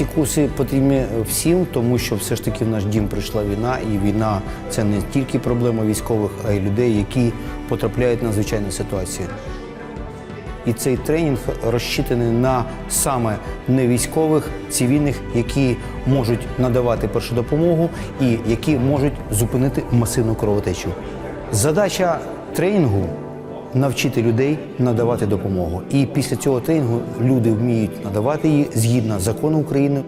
Ці курси потрібні всім, тому що все ж таки в наш дім прийшла війна, і війна це не тільки проблема військових, а й людей, які потрапляють на надзвичайні ситуації. І цей тренінг розчитаний на саме не військових, цивільних, які можуть надавати першу допомогу і які можуть зупинити масивну кровотечу. Задача тренінгу навчити людей надавати допомогу. І після цього тренінгу люди вміють надавати її згідно закону України.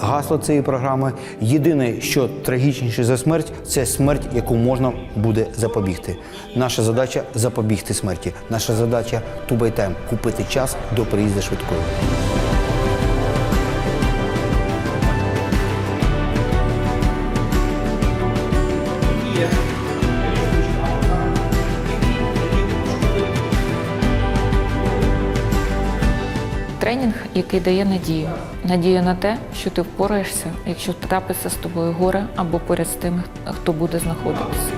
Гасло цієї програми єдине, що трагічніше за смерть, це смерть, яку можна буде запобігти. Наша задача запобігти смерті. Наша задача тубайтайм купити час до приїзду швидкої. Тренінг, який дає надію. Надію на те, що ти впораєшся, якщо трапиться з тобою горе або поряд з тим, хто буде знаходитися.